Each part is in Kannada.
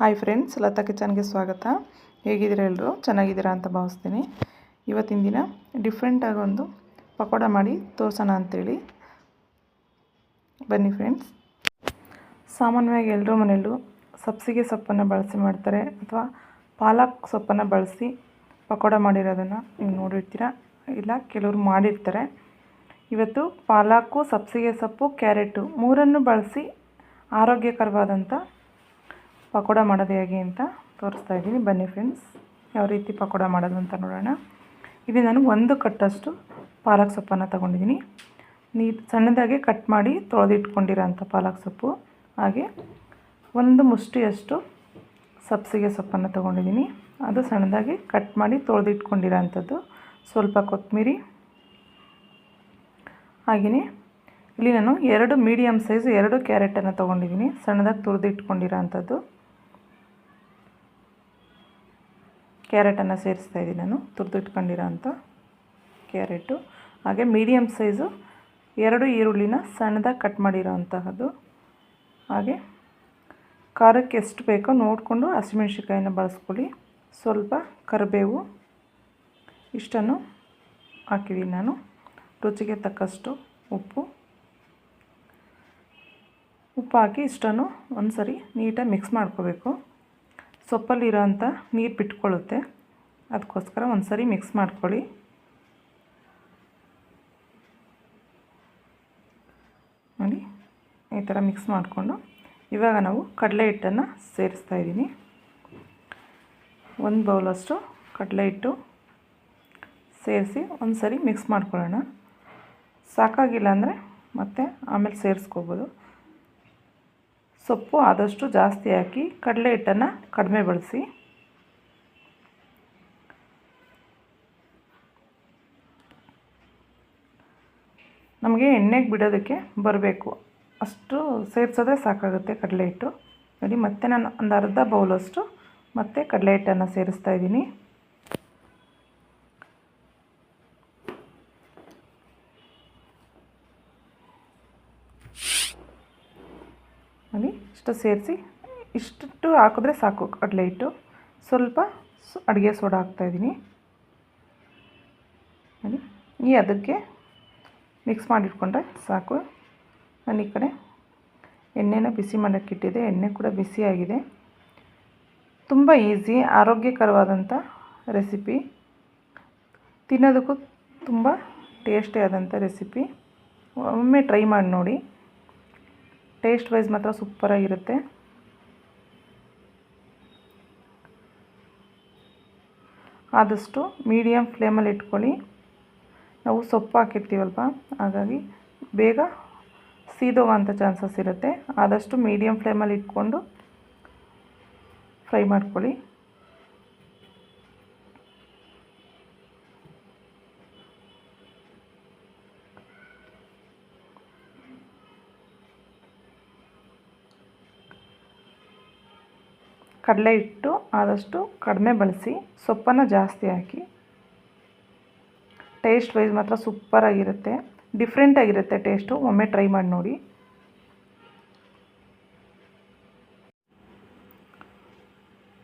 ಹಾಯ್ ಫ್ರೆಂಡ್ಸ್ ಲತಾ ಕಿಚನ್ಗೆ ಸ್ವಾಗತ. ಹೇಗಿದ್ದೀರಾ ಎಲ್ಲರೂ ಚೆನ್ನಾಗಿದ್ದೀರಾ ಅಂತ ಭಾವಿಸ್ತೀನಿ. ಇವತ್ತಿನ ದಿನ ಡಿಫ್ರೆಂಟಾಗಿ ಒಂದು ಪಕೋಡ ಮಾಡಿ ತೋರಿಸೋಣ ಅಂಥೇಳಿ ಬನ್ನಿ ಫ್ರೆಂಡ್ಸ್ ಸಾಮಾನ್ಯವಾಗಿ ಎಲ್ಲರೂ ಮನೆಯಲ್ಲೂ ಸಬ್ಸಿಗೆ ಸೊಪ್ಪನ್ನು ಬಳಸಿ ಮಾಡ್ತಾರೆ ಅಥವಾ ಪಾಲಕ್ ಸೊಪ್ಪನ್ನು ಬಳಸಿ ಪಕೋಡ ಮಾಡಿರೋದನ್ನು ನೀವು ನೋಡಿರ್ತೀರಾ? ಇಲ್ಲ, ಕೆಲವರು ಮಾಡಿರ್ತಾರೆ. ಇವತ್ತು ಪಾಲಾಕು, ಸಬ್ಸಿಗೆ ಸೊಪ್ಪು, ಕ್ಯಾರೆಟು ಮೂರನ್ನು ಬಳಸಿ ಆರೋಗ್ಯಕರವಾದಂಥ ಪಕೋಡ ಮಾಡೋದು ಹೇಗೆ ಅಂತ ತೋರಿಸ್ತಾ ಇದ್ದೀನಿ. ಬನ್ನಿ ಫ್ರೆಂಡ್ಸ್ ಯಾವ ರೀತಿ ಪಕೋಡ ಮಾಡೋದು ಅಂತ ನೋಡೋಣ. ಇಲ್ಲಿ ನಾನು ಒಂದು ಕಟ್ಟಷ್ಟು ಪಾಲಕ್ ಸೊಪ್ಪನ್ನು ತೊಗೊಂಡಿದ್ದೀನಿ. ನೀ ಸಣ್ಣದಾಗಿ ಕಟ್ ಮಾಡಿ ತೊಳೆದಿಟ್ಕೊಂಡಿರೋಂಥ ಪಾಲಕ್ ಸೊಪ್ಪು. ಹಾಗೆ ಒಂದು ಮುಷ್ಟಿಯಷ್ಟು ಸಬ್ಸಿಗೆ ಸೊಪ್ಪನ್ನು ತೊಗೊಂಡಿದ್ದೀನಿ. ಅದು ಸಣ್ಣದಾಗಿ ಕಟ್ ಮಾಡಿ ತೊಳೆದಿಟ್ಕೊಂಡಿರೋಂಥದ್ದು ಸ್ವಲ್ಪ ಕೊತ್ತಂಬರಿ ಹಾಗೆಯೇ ಇಲ್ಲಿ ನಾನು ಎರಡು ಮೀಡಿಯಮ್ ಸೈಜ್ ಎರಡು ಕ್ಯಾರೆಟನ್ನು ತೊಗೊಂಡಿದ್ದೀನಿ. ಸಣ್ಣದಾಗಿ ತುರಿದಿಟ್ಕೊಂಡಿರೋ ಕ್ಯಾರೆಟನ್ನು ಸೇರಿಸ್ತಾ ಇದ್ದೀನಿ ನಾನು, ತುರಿದಿಟ್ಕೊಂಡಿರೋ ಅಂಥ ಕ್ಯಾರೆಟು. ಹಾಗೆ ಮೀಡಿಯಮ್ ಸೈಜು ಎರಡು ಈರುಳ್ಳಿನ ಸಣ್ಣದಾಗಿ ಕಟ್ ಮಾಡಿರೋ ಅಂತಹದ್ದು. ಹಾಗೆ ಖಾರಕ್ಕೆ ಎಷ್ಟು ಬೇಕೋ ನೋಡಿಕೊಂಡು ಹಸಿಮೆಣ್ಸಿಕಾಯಿನ ಬಳಸ್ಕೊಳ್ಳಿ. ಸ್ವಲ್ಪ ಕರಿಬೇವು ಇಷ್ಟನ್ನು ಹಾಕಿದ್ದೀನಿ ನಾನು. ರುಚಿಗೆ ತಕ್ಕಷ್ಟು ಉಪ್ಪು. ಉಪ್ಪು ಹಾಕಿ ಇಷ್ಟನ್ನು ಒಂದು ಸರಿ ನೀಟಾಗಿ ಮಿಕ್ಸ್ ಮಾಡ್ಕೋಬೇಕು. ಸೊಪ್ಪಲ್ಲಿರೋ ಅಂಥ ನೀರು ಬಿಟ್ಕೊಳ್ಳುತ್ತೆ. ಅದಕ್ಕೋಸ್ಕರ ಒಂದು ಸರಿ ಮಿಕ್ಸ್ ಮಾಡ್ಕೊಳ್ಳಿ. ನೋಡಿ, ಈ ಥರ ಮಿಕ್ಸ್ ಮಾಡಿಕೊಂಡು ಇವಾಗ ನಾವು ಕಡಲೆ ಹಿಟ್ಟನ್ನು ಸೇರಿಸ್ತಾ ಇದ್ದೀನಿ. ಒಂದು ಬೌಲಷ್ಟು ಕಡಲೆ ಹಿಟ್ಟು ಸೇರಿಸಿ ಒಂದು ಸರಿ ಮಿಕ್ಸ್ ಮಾಡ್ಕೊಳ್ಳೋಣ. ಸಾಕಾಗಿಲ್ಲ ಅಂದರೆ ಮತ್ತೆ ಆಮೇಲೆ ಸೇರಿಸ್ಕೋಬೋದು. ಸೊಪ್ಪು ಆದಷ್ಟು ಜಾಸ್ತಿ ಹಾಕಿ ಕಡಲೆ ಹಿಟ್ಟನ್ನು ಕಡಿಮೆ ಬಳಸಿ. ನಮಗೆ ಎಣ್ಣೆಗೆ ಬಿಡೋದಕ್ಕೆ ಬರಬೇಕು. ಅಷ್ಟು ಸೇರಿಸೋದ್ರೆ ಸಾಕಾಗುತ್ತೆ ಕಡಲೆ ಹಿಟ್ಟು. ನೋಡಿ, ಮತ್ತೆ ನಾನು ಒಂದು ಅರ್ಧ ಬೌಲಷ್ಟು ಮತ್ತೆ ಕಡಲೆ ಹಿಟ್ಟನ್ನು ಸೇರಿಸ್ತಾ ಇದ್ದೀನಿ ನೋಡಿ ಇಷ್ಟು ಸೇರಿಸಿ ಇಷ್ಟು ಹಾಕಿದ್ರೆ ಸಾಕು. ಕಡಲೆ ಹಿಟ್ಟು. ಸ್ವಲ್ಪ ಅಡುಗೆ ಸೋಡಾ ಹಾಕ್ತಾಯಿದ್ದೀನಿ ಈ ಅದಕ್ಕೆ ಮಿಕ್ಸ್ ಮಾಡಿಟ್ಕೊಂಡ್ರೆ ಸಾಕು. ನಾನು ಈ ಕಡೆ ಎಣ್ಣೆನ ಬಿಸಿ ಮಾಡೋಕ್ಕಿಟ್ಟಿದೆ ಎಣ್ಣೆ ಕೂಡ ಬಿಸಿಯಾಗಿದೆ ತುಂಬ ಈಸಿ, ಆರೋಗ್ಯಕರವಾದಂಥ ರೆಸಿಪಿ. ತಿನ್ನೋದಕ್ಕೂ ತುಂಬ ಟೇಸ್ಟಿ ಆದಂಥ ರೆಸಿಪಿ. ಒಮ್ಮೆ ಟ್ರೈ ಮಾಡಿ ನೋಡಿ. ಟೇಸ್ಟ್ ವೈಸ್ ಮಾತ್ರ ಸೂಪರಾಗಿರುತ್ತೆ ಆದಷ್ಟು ಮೀಡಿಯಮ್ ಫ್ಲೇಮಲ್ಲಿ ಇಟ್ಕೊಳ್ಳಿ. ನಾವು ಸೊಪ್ಪು ಹಾಕಿರ್ತೀವಲ್ವ, ಹಾಗಾಗಿ ಬೇಗ ಸೀದೋಗೋಂಥ ಚಾನ್ಸಸ್ ಇರುತ್ತೆ. ಆದಷ್ಟು ಮೀಡಿಯಮ್ ಫ್ಲೇಮಲ್ಲಿ ಇಟ್ಕೊಂಡು ಫ್ರೈ ಮಾಡ್ಕೊಳ್ಳಿ. ಕಡಲೆ ಹಿಟ್ಟು ಆದಷ್ಟು ಕಡಿಮೆ ಬಳಸಿ ಸೊಪ್ಪನ್ನು ಜಾಸ್ತಿ ಹಾಕಿ. ಟೇಸ್ಟ್ ವೈಸ್ ಮಾತ್ರ ಸೂಪರಾಗಿರುತ್ತೆ ಡಿಫ್ರೆಂಟಾಗಿರುತ್ತೆ ಟೇಸ್ಟು ಒಮ್ಮೆ ಟ್ರೈ ಮಾಡಿ ನೋಡಿ.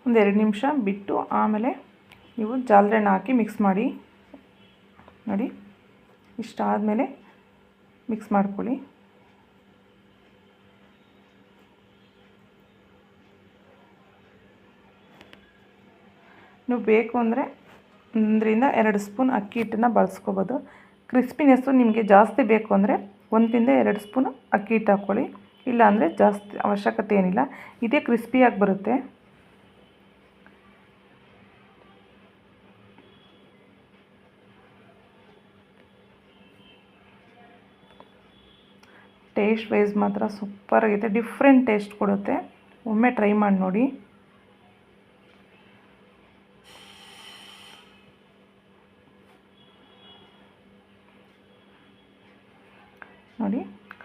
ಒಂದೆರಡು ನಿಮಿಷ ಬಿಟ್ಟು ಆಮೇಲೆ ನೀವು ಜಾಲರೆಣ್ಣ ಹಾಕಿ ಮಿಕ್ಸ್ ಮಾಡಿ. ನೋಡಿ. ಇಷ್ಟಾದಮೇಲೆ ಮಿಕ್ಸ್ ಮಾಡ್ಕೊಳ್ಳಿ. ನೀವು ಬೇಕು ಅಂದರೆ ಒಂದರಿಂದ ಎರಡು ಸ್ಪೂನ್ ಅಕ್ಕಿ ಹಿಟ್ಟನ್ನು ಬಳಸ್ಕೋಬೋದು. ಕ್ರಿಸ್ಪಿನೆಸ್ಸು ನಿಮಗೆ ಜಾಸ್ತಿ ಬೇಕು ಅಂದರೆ ಒಂದರಿಂದ ಎರಡು ಸ್ಪೂನ್ ಅಕ್ಕಿ ಹಿಟ್ಟು ಹಾಕ್ಕೊಳ್ಳಿ. ಇಲ್ಲಾಂದರೆ ಜಾಸ್ತಿ ಅವಶ್ಯಕತೆ ಏನಿಲ್ಲ. ಇದೇ ಕ್ರಿಸ್ಪಿಯಾಗಿ ಬರುತ್ತೆ. ಟೇಸ್ಟ್ ವೈಸ್ ಮಾತ್ರ ಸೂಪರಾಗಿದೆ ಡಿಫ್ರೆಂಟ್ ಟೇಸ್ಟ್ ಕೊಡುತ್ತೆ. ಒಮ್ಮೆ ಟ್ರೈ ಮಾಡಿ ನೋಡಿ ನೋಡಿ.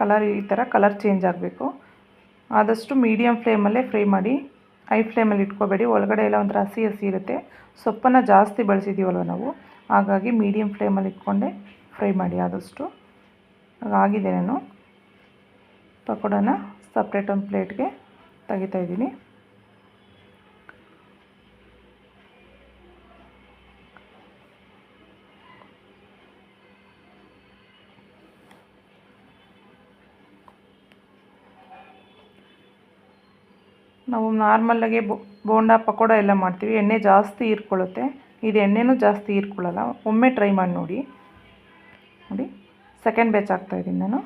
ಕಲರ್ ಈ ಥರ ಕಲರ್ ಚೇಂಜ್ ಆಗಬೇಕು. ಆದಷ್ಟು ಮೀಡಿಯಮ್ ಫ್ಲೇಮಲ್ಲೇ ಫ್ರೈ ಮಾಡಿ, ಹೈ ಫ್ಲೇಮಲ್ಲಿ ಇಟ್ಕೋಬೇಡಿ. ಒಳಗಡೆ ಎಲ್ಲ ಒಂಥರ ಹಸಿ ಹಸಿ ಇರುತ್ತೆ. ಸೊಪ್ಪನ್ನು ಜಾಸ್ತಿ ಬಳಸಿದ್ದೀವಲ್ವ ನಾವು? ಹಾಗಾಗಿ ಮೀಡಿಯಮ್ ಫ್ಲೇಮಲ್ಲಿ ಇಟ್ಕೊಂಡೆ ಫ್ರೈ ಮಾಡಿ ಆದಷ್ಟು. ಆಗಿದೆ ನಾನು. ಪಕೋಡನ ಸಪ್ರೇಟ್ ಒಂದು ಪ್ಲೇಟ್ಗೆ ತೆಗಿತಾಯಿದ್ದೀನಿ ನಾವು ನಾರ್ಮಲ್ಲಾಗೆ ಬೋಂಡ ಪಕೋಡ ಎಲ್ಲ ಮಾಡ್ತೀವಿ. ಎಣ್ಣೆ ಜಾಸ್ತಿ ಹೀರ್ಕೊಳ್ಳುತ್ತೆ. ಇದು ಎಣ್ಣೆನೂ ಜಾಸ್ತಿ ಹೀರ್ಕೊಳ್ಳಲ್ಲ. ಒಮ್ಮೆ ಟ್ರೈ ಮಾಡಿ ನೋಡಿ. ನೋಡಿ. ಸೆಕೆಂಡ್ ಬ್ಯಾಚ್ ಹಾಕ್ತಾಯಿದ್ದೀನಿ ನಾನು.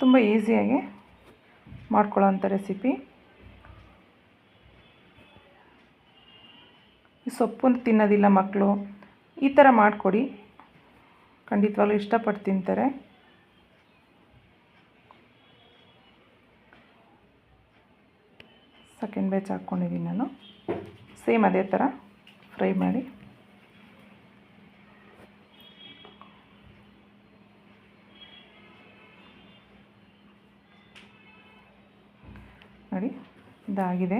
ತುಂಬ ಈಸಿಯಾಗಿ ಮಾಡ್ಕೊಳ್ಳೋಂಥ ರೆಸಿಪಿ. ಈ ಸೊಪ್ಪು ತಿನ್ನೋದಿಲ್ಲ ಮಕ್ಕಳು, ಈ ಥರ ಮಾಡಿಕೊಡಿ. ಖಂಡಿತವಾಗ್ಲೂ ಇಷ್ಟಪಟ್ಟು ತಿಂತಾರೆ. ಸೆಕೆಂಡ್ ಬ್ಯಾಚ್ ಹಾಕ್ಕೊಂಡಿದ್ದೀನಿ ನಾನು. ಸೇಮ್ ಅದೇ ಥರ ಫ್ರೈ ಮಾಡಿ. ಇದಾಗಿದೆ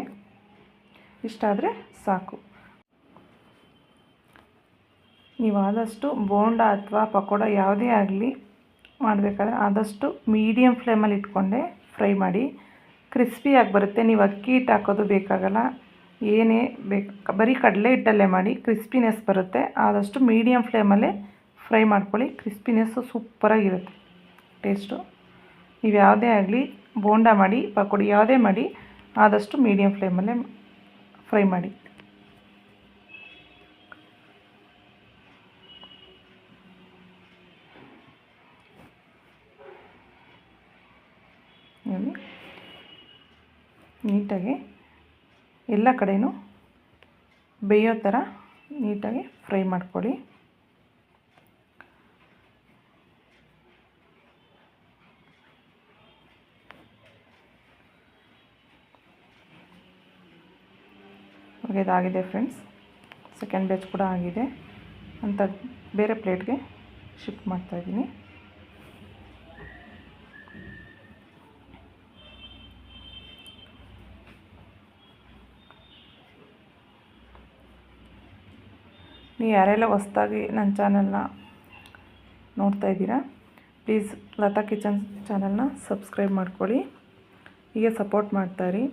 ಇಷ್ಟಾದರೆ ಸಾಕು. ನೀವು ಆದಷ್ಟು ಬೋಂಡ ಅಥವಾ ಪಕೋಡ ಯಾವುದೇ ಆಗಲಿ ಮಾಡಬೇಕಾದ್ರೆ ಆದಷ್ಟು ಮೀಡಿಯಮ್ ಫ್ಲೇಮಲ್ಲಿ ಇಟ್ಕೊಂಡೆ ಫ್ರೈ ಮಾಡಿ. ಕ್ರಿಸ್ಪಿಯಾಗಿ ಬರುತ್ತೆ. ನೀವು ಅಕ್ಕಿ ಹಿಟ್ಟು ಹಾಕೋದು ಬೇಕಾಗಲ್ಲ. ಏನೇ ಬೇಕು, ಬರೀ ಕಡಲೆ ಹಿಟ್ಟಲ್ಲೇ ಮಾಡಿ ಕ್ರಿಸ್ಪಿನೆಸ್ ಬರುತ್ತೆ. ಆದಷ್ಟು ಮೀಡಿಯಮ್ ಫ್ಲೇಮಲ್ಲೇ ಫ್ರೈ ಮಾಡ್ಕೊಳ್ಳಿ. ಕ್ರಿಸ್ಪಿನೆಸ್ಸು ಸೂಪರಾಗಿರುತ್ತೆ ಟೇಸ್ಟು ನೀವು ಯಾವುದೇ ಆಗಲಿ ಬೋಂಡ ಮಾಡಿ, ಪಕೋಡಿ ಯಾವುದೇ ಮಾಡಿ ಆದಷ್ಟು ಮೀಡಿಯಮ್ ಫ್ಲೇಮಲ್ಲೇ ಫ್ರೈ ಮಾಡಿ. ನೀಟಾಗಿ ಎಲ್ಲ ಕಡೆಯೂ ಬೇಯೋ ಥರ ನೀಟಾಗಿ ಫ್ರೈ ಮಾಡ್ಕೊಳ್ಳಿ. ಇವಾಗ ಇದಾಗಿದೆ ಫ್ರೆಂಡ್ಸ್. ಸೆಕೆಂಡ್ ಬ್ಯಾಚ್ ಕೂಡ ಆಗಿದೆ. ಅಂತ ಬೇರೆ ಪ್ಲೇಟ್ಗೆ ಶಿಫ್ಟ್ ಮಾಡ್ತಾ ಇದ್ದೀನಿ. ನೀವು ಯಾರೆಲ್ಲ ಹೊಸ್ದಾಗಿ ನನ್ನ ಚಾನಲ್ನ ನೋಡ್ತಾ ಇದ್ದೀರಾ ಪ್ಲೀಸ್ ಲತಾ ಕಿಚನ್ ಚಾನಲ್ನ ಸಬ್ಸ್ಕ್ರೈಬ್ ಮಾಡ್ಕೊಳ್ಳಿ. ಹೀಗೆ ಸಪೋರ್ಟ್ ಮಾಡ್ತಾಯಿರಿ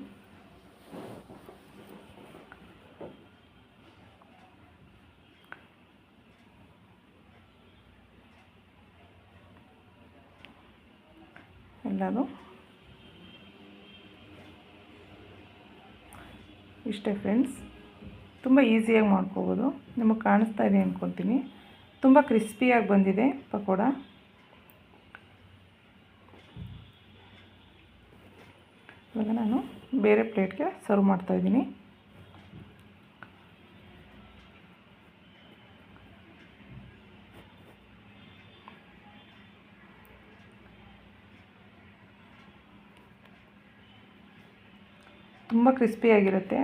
ಎಲ್ಲನೂ. ಇಷ್ಟೇ ಫ್ರೆಂಡ್ಸ್, ತುಂಬ ಈಸಿಯಾಗಿ ಮಾಡ್ಕೋಬೋದು. ನಿಮಗೆ ಕಾಣಿಸ್ತಾ ಇದೆ ಅಂದ್ಕೊತೀನಿ ತುಂಬ ಕ್ರಿಸ್ಪಿಯಾಗಿ ಬಂದಿದೆ ಪಕೋಡ. ಇವಾಗ ನಾನು ಬೇರೆ ಪ್ಲೇಟ್ಗೆ ಸರ್ವ್ ಮಾಡ್ತಾಯಿದ್ದೀನಿ ತುಂಬ ಕ್ರಿಸ್ಪಿಯಾಗಿರುತ್ತೆ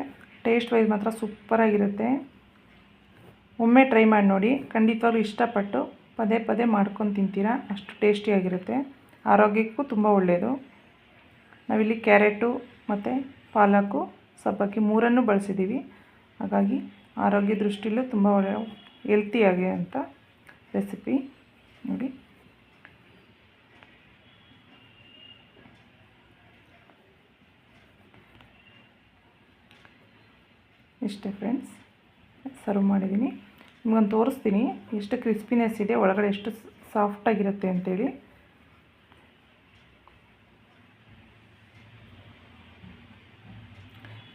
ಟೇಸ್ಟ್ ವೈಸ್ ಮಾತ್ರ ಸೂಪರಾಗಿರುತ್ತೆ ಒಮ್ಮೆ ಟ್ರೈ ಮಾಡಿ ನೋಡಿ. ಖಂಡಿತವಾಗ್ಲೂ ಇಷ್ಟಪಟ್ಟು ಪದೇ ಪದೇ ಮಾಡ್ಕೊಂಡು ತಿಂತೀರಾ? ಅಷ್ಟು ಟೇಸ್ಟಿಯಾಗಿರುತ್ತೆ ಆರೋಗ್ಯಕ್ಕೂ ತುಂಬ ಒಳ್ಳೆಯದು ನಾವಿಲ್ಲಿ ಕ್ಯಾರೆಟು ಮತ್ತು ಪಾಲಕು, ಸಬ್ಬಕ್ಕಿ ಮೂರನ್ನು ಬಳಸಿದ್ದೀವಿ. ಹಾಗಾಗಿ ಆರೋಗ್ಯ ದೃಷ್ಟಿಯಲ್ಲೂ ತುಂಬ ಒಳ್ಳೆಯ ಹೆಲ್ತಿಯಾಗಿ ಅಂತ ರೆಸಿಪಿ ನೋಡಿ. ಇಷ್ಟೇ ಫ್ರೆಂಡ್ಸ್ ಸರ್ವ್ ಮಾಡಿದ್ದೀನಿ ನಿಮ್ಗೊಂದು ತೋರಿಸ್ತೀನಿ. ಎಷ್ಟು ಕ್ರಿಸ್ಪಿನೆಸ್ ಇದೆ, ಒಳಗಡೆ ಎಷ್ಟು ಸಾಫ್ಟಾಗಿರುತ್ತೆ ಅಂತೇಳಿ.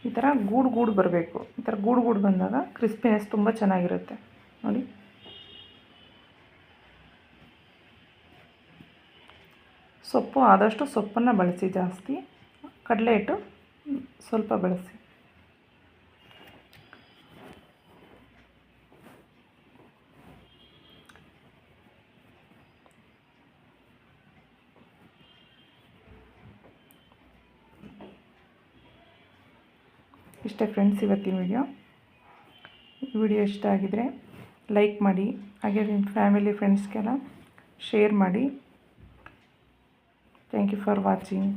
ಈ ಥರ ಗೂಡು ಗೂಡು ಬರಬೇಕು. ಈ ಥರ ಗೂಡು ಗೂಡು ಬಂದಾಗ ಕ್ರಿಸ್ಪಿನೆಸ್ ತುಂಬ ಚೆನ್ನಾಗಿರುತ್ತೆ. ನೋಡಿ. ಸೊಪ್ಪು, ಆದಷ್ಟು ಸೊಪ್ಪನ್ನು ಬಳಸಿ ಜಾಸ್ತಿ. ಕಡಲೆ ಹಿಟ್ಟು ಸ್ವಲ್ಪ ಬಳಸಿ. ಇಷ್ಟೇ ಫ್ರೆಂಡ್ಸ್ ಇವತ್ತಿನ ವಿಡಿಯೋ ವಿಡಿಯೋ ಇಷ್ಟ ಆಗಿದರೆ ಲೈಕ್ ಮಾಡಿ, ಹಾಗೆ ನಿಮ್ಮ ಫ್ಯಾಮಿಲಿ ಫ್ರೆಂಡ್ಸ್ಗೆಲ್ಲ ಶೇರ್ ಮಾಡಿ. Thank you for watching